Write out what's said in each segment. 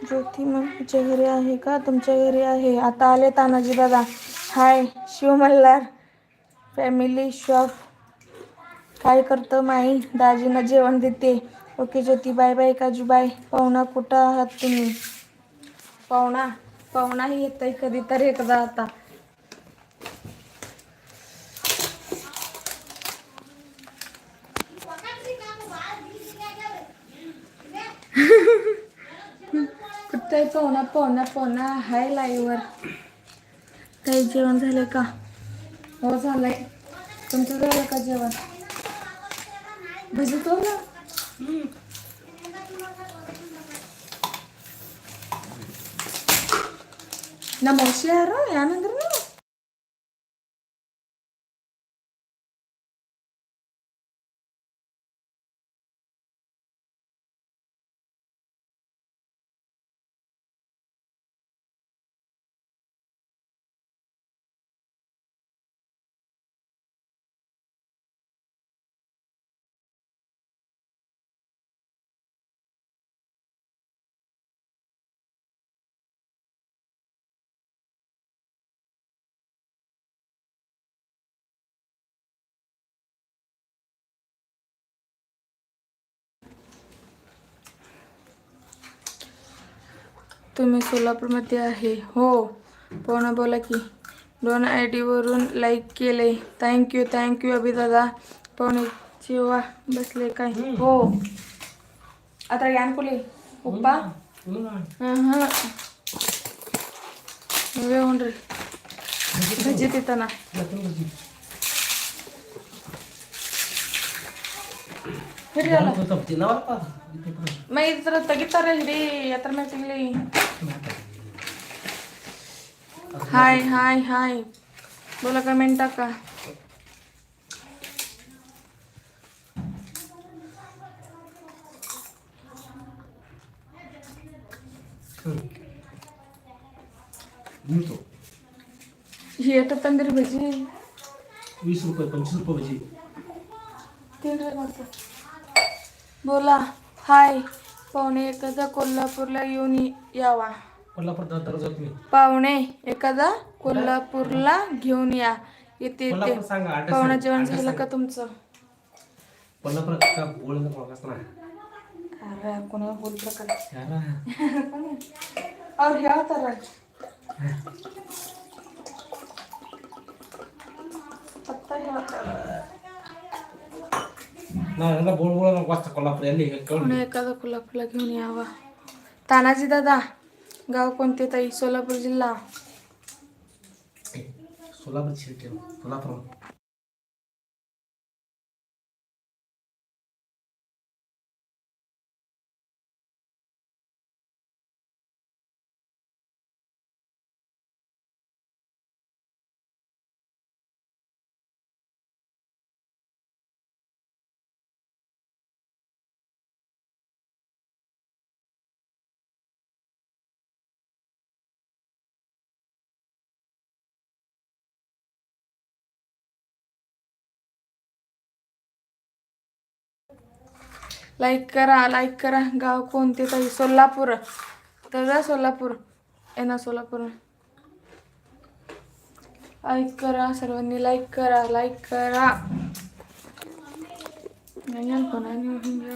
ज्योती तुमच्या घरी आहे का? तुमच्या घरी आहे. आता आले तानाजी दादा. Hi Shiv Malhar. Family shop काय करतं माई? दाजींना जेवण देते. ओके ज्योती बाय बाय काजू बाय पाहुणा कुठं आहात तुम्ही? पाहुणा पाहुणाही येतंय कधीतरी एकदा आता. काही पाहुणा पाहुणा पोहणा हाय लाईवर काही जेवण झालं का? हो झालंय. तुमचं झालं का जेवण? भजतो ना ना मावशी यानंतर तुम्ही सोलापूरमध्ये आहे. हो. पण बोला की दोन आय डीवरून लाईक केले thank you thank you Abhi दादा पवनीची वा बसले काही हो. आता ज्ञान कुले उप्पा हां रे भजी देताना ಮೈ ಇದ್ರ ತೆಗಿತಾರೆ ಹಿಡಿ ಎತ್ತರ ಮೇಲೆ ಸಿಗ್ಲಿ हाय हाय हाय. बोला कमेंट टाका. ही आता भजी. वीस रुपये पंचवीस रुपये भजी. तीन रुपये बोला हाय. पाहुणे एकदा कोल्हापूरला येऊन यावा. कोल्हापूर दररोज तुम्ही पाहुणे एखादा कोल्हापूरला घेऊन या. येते येते कोल्हापूर सांगा address पाहुणा सांगा. जेवण address झालं का सांगा. तुमचं कोल्हापूर का बोल ना कोणालाच नाही अरे कोणा बोल प्रकार यारा और ह्या तर पत्ता ह्या तर नाही यांना बोल बोल नको वाजता कोल्हापूर एखादा कोल्हापूरला घेऊन यावा. तानाजी दादा गाव कोणते ताई? सोलापूर जिल्हा. सोलापूर सोलापूर लाईक करा लाईक करा गाव कोणते ताई सोलापूर तर जा सोलापूर येणार सोलापूर लाईक करा सर्वांनी लाईक करा लाईक करा नाही आलं कोणाने म्हणजे.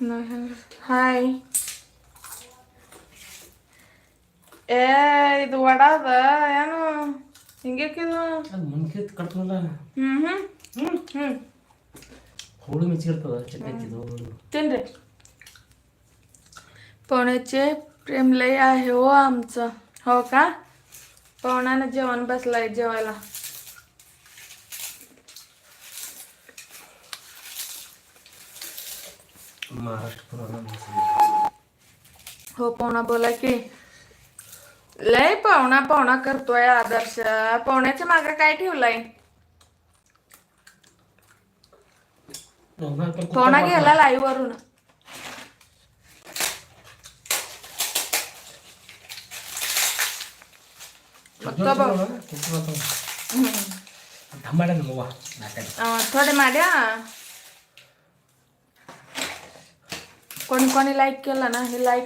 नाही आलं. ಹಾಯ್ ಏ ಇದು ಒಡದ ಏನು ಹಿಂಗೇಕಿದು ಅದು ಮುಂದೆ ಕಟ್ತಲ್ಲ ಹ್ಮ್ ಹ್ಮ್ ಹ್ಮ್ ಹ್ಮ್ ಹೋಳು ಮಿಚ್ಚಿರ್ತದ ಚಟ್ನಿ ಹಚ್ಚಿದ್ದು तिनरे पोण्याचे प्रेम लय आहे हो आमचं हो का पाहुण्यानं जेवण बसलाय जेवायला महाराष्ट्र पुराण हो पाहुणा बोला की लय पाहुणा पाहुणा करतोय आदर्श पाहुण्याच्या मागे काय ठेवलाय ತೋಣಾಗೆ ಎಲ್ಲ ಐವರು ಥೋಡೆ ಮಾಡ್ಯಾ? ಕೊಂಡು ಕೊಂಡು ಲೈಕ್ ಕೇಳಣ ಲೈಕ್